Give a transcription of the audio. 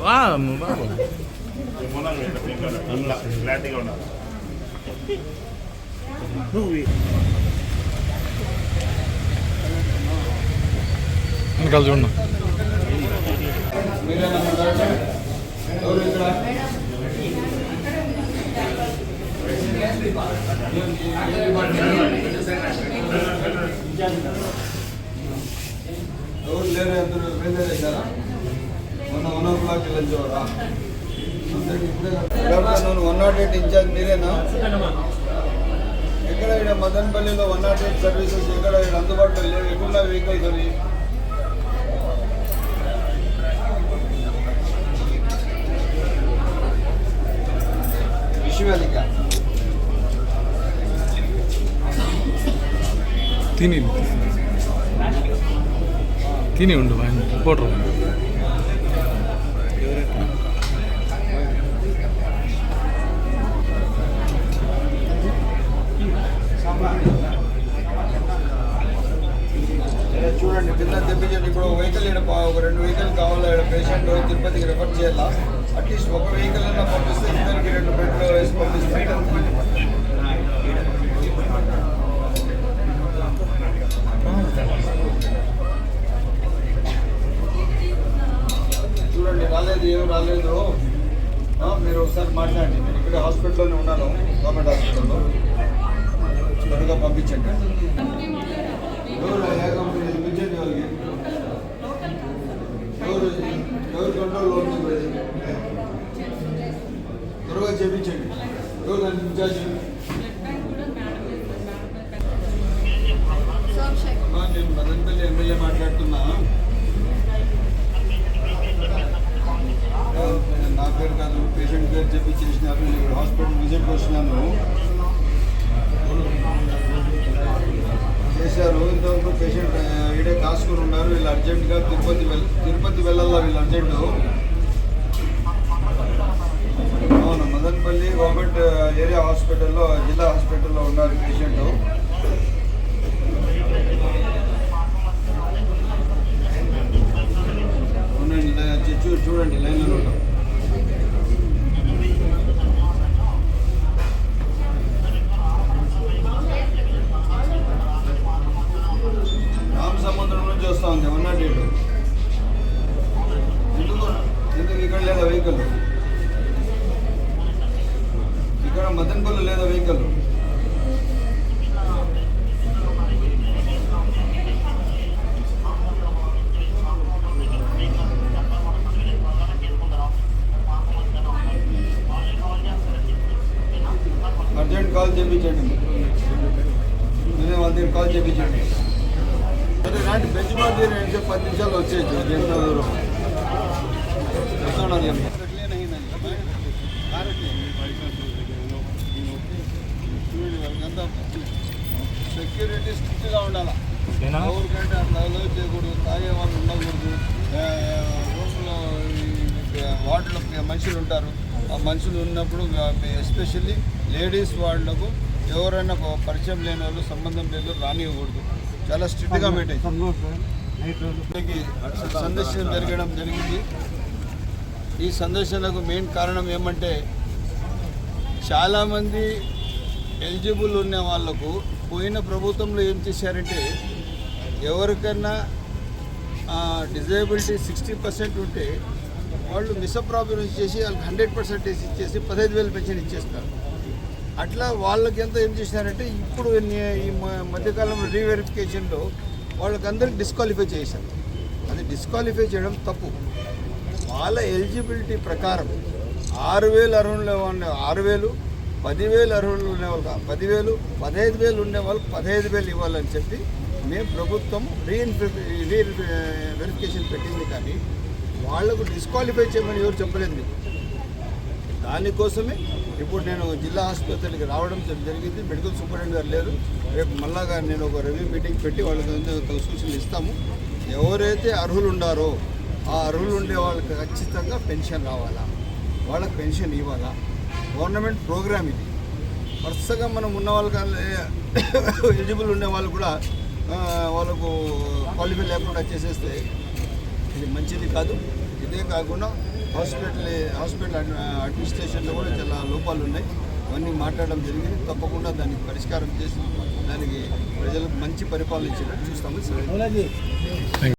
వా బాబు క్లారిటీగా ఉండాలి వెనకాల చూడండి ఎవరు లేరు అందరూ బయలుదేరేశారా మొన్న వన్ ఓ క్లాక్ వెళ్ళేవారా అందరికి ఇప్పుడే afternoon one nought eight in charge మీరేనా ఎక్కడ ఇక్కడ మదనపల్లిలో వన్ నాట్ ఎయిట్ సర్వీసెస్ ఎక్కడ ఇక్కడ అందుబాటులో లేవు ఎక్కడ వెహికల్స్ అవి విశ్వవేదిక తిని తిని ఉండు ఆయన రిపోర్టర్ ఇక్కడ చూడండి కింద తెప్పించండి ఇప్పుడు ఒక వెహికల్ ఇక్కడ పా- ఒక రెండు వెహికల్ కావాలి ఇక్కడ పేషెంట్ తిరుపతికి రిఫర్ చేయాలా అట్లీస్ట్ ఒక వెహికల్ అయినా పంపిస్తే ఇద్దరికి రెండు వేసి చూడండి రాలేదు ఏం రాలేదు. మీరు ఒకసారి మాట్లాడండి. నేను ఇక్కడ హాస్పిటల్లోనే ఉన్నాను గవర్నమెంట్ హాస్పిటల్లో. త్వరగా పంపించండి. ఎవరు ఏ ఎవరు ఎవరు కంట్రోల్లో చేయించండి ఎవరు ఇన్ఛార్జ్? నేను మదనపల్లి ఎమ్మెల్యే మాట్లాడుతున్నా. నా పేరు కాదు పేషెంట్ పేరు చెప్పి చేసినారు. నేను ఇక్కడ హాస్పిటల్ విజిట్ వచ్చినాను చేశారు. ఇంతవరకు పేషెంట్ ఇడే కాసుకుని ఉన్నారు. వీళ్ళు అర్జెంటుగా తిరుపతి తిరుపతి వెళ్ళాలా వీళ్ళు అర్జెంటు? మదనపల్లి గవర్నమెంట్ ఏరియా హాస్పిటల్లో జిల్లా హాస్పిటల్లో ఉన్నారు పేషెంట్. చూ- చూడండి లైన్లో మదన్పల్లి లేదా వెహికల్? అర్జెంట్ కాల్ చేయించండి నేనే వాళ్ళ దగ్గర కాల్ చేయించండి అదే రాండి బెంచ్ మార్క్ పది నిమిషాలు వచ్చేయచ్చు ఎంత దూరం. వస్తున్నాను సెక్యూరిటీ స్ట్రిక్ట్గా ఉండాలి? ఎవరికంటే అట్లా అలౌ చేయకూడదు తాగే వాళ్ళు ఉండకూడదు. రూమ్లో వార్డులో మనుషులు ఉంటారు. ఆ మనుషులు ఉన్నప్పుడు ఎస్పెషల్లీ లేడీస్ వాళ్ళకు ఎవరైనా పరిచయం లేని వాళ్ళు సంబంధం లేని వాళ్ళు రానివ్వకూడదు. చాలా స్ట్రిక్ట్గా మెయింటైన్ సందర్శన జరగడం జరిగింది. ఈ సందర్శనకు మెయిన్ కారణం ఏమంటే చాలామంది ఎలిజిబుల్ ఉన్న వాళ్ళకు పోయిన ప్రభుత్వంలో ఏం చేశారంటే ఎవరికైనా డిజేబిలిటీ సిక్స్టీ పర్సెంట్ ఉంటే వాళ్ళు మిసప్రాబ్లమ్స్ చేసి వాళ్ళకి హండ్రెడ్ పర్సెంటేజ్ ఇచ్చేసి పదహైదు వేలు పెన్షన్ ఇచ్చేస్తారు. అట్లా వాళ్ళకి ఎంత ఏం చేసినారంటే ఇప్పుడు ఈ మ- మధ్యకాలంలో రీవెరిఫికేషన్లో వాళ్ళకి అందరికి డిస్క్వాలిఫై చేశారు. అది డిస్క్వాలిఫై చేయడం తప్పు. వాళ్ళ ఎలిజిబిలిటీ ప్రకారం ఆరు వేలు అర్హులు ఆరు వేలు పదివేలు అర్హులు ఉండే వాళ్ళకి పదివేలు పదహైదు వేలు ఉండే వాళ్ళకి పదహైదు వేలు ఇవ్వాలని చెప్పి మేము ప్రభుత్వం రీఇన్ఫి రీ వెరిఫికేషన్ పెట్టింది కానీ వాళ్ళకు డిస్క్వాలిఫై చేయమని ఎవరు చెప్పలేదు మీకు. దానికోసమే ఇప్పుడు నేను జిల్లా ఆసుపత్రికి రావడం జరిగింది. మెడికల్ సూపరింటెండెంట్ గారు లేరు. రేపు మళ్ళాగా నేను ఒక రివ్యూ మీటింగ్ పెట్టి వాళ్ళకి సూచనలు ఇస్తాము. ఎవరైతే అర్హులు ఉండారో ఆ అర్హులు ఉండే వాళ్ళకి ఖచ్చితంగా పెన్షన్ రావాలా? వాళ్ళకి పెన్షన్ ఇవ్వాలా? గవర్నమెంట్ ప్రోగ్రామ్ ఇది. వరుసగా మనం ఉన్న వాళ్ళకి ఎలిజిబుల్ ఉండే వాళ్ళు కూడా వాళ్ళకు క్వాలిఫై లేకుండా చేసేస్తే ఇది మంచిది కాదు. ఇదే కాకుండా హాస్పిటల్ హాస్పిటల్ అడ్మి- అడ్మినిస్ట్రేషన్లో కూడా చాలా లోపాలు ఉన్నాయి. అవన్నీ మాట్లాడడం జరిగింది. తప్పకుండా దానికి పరిష్కారం చేసి దానికి ప్రజలకు మంచి పరిపాలన ఇచ్చేటట్టు చూస్తామని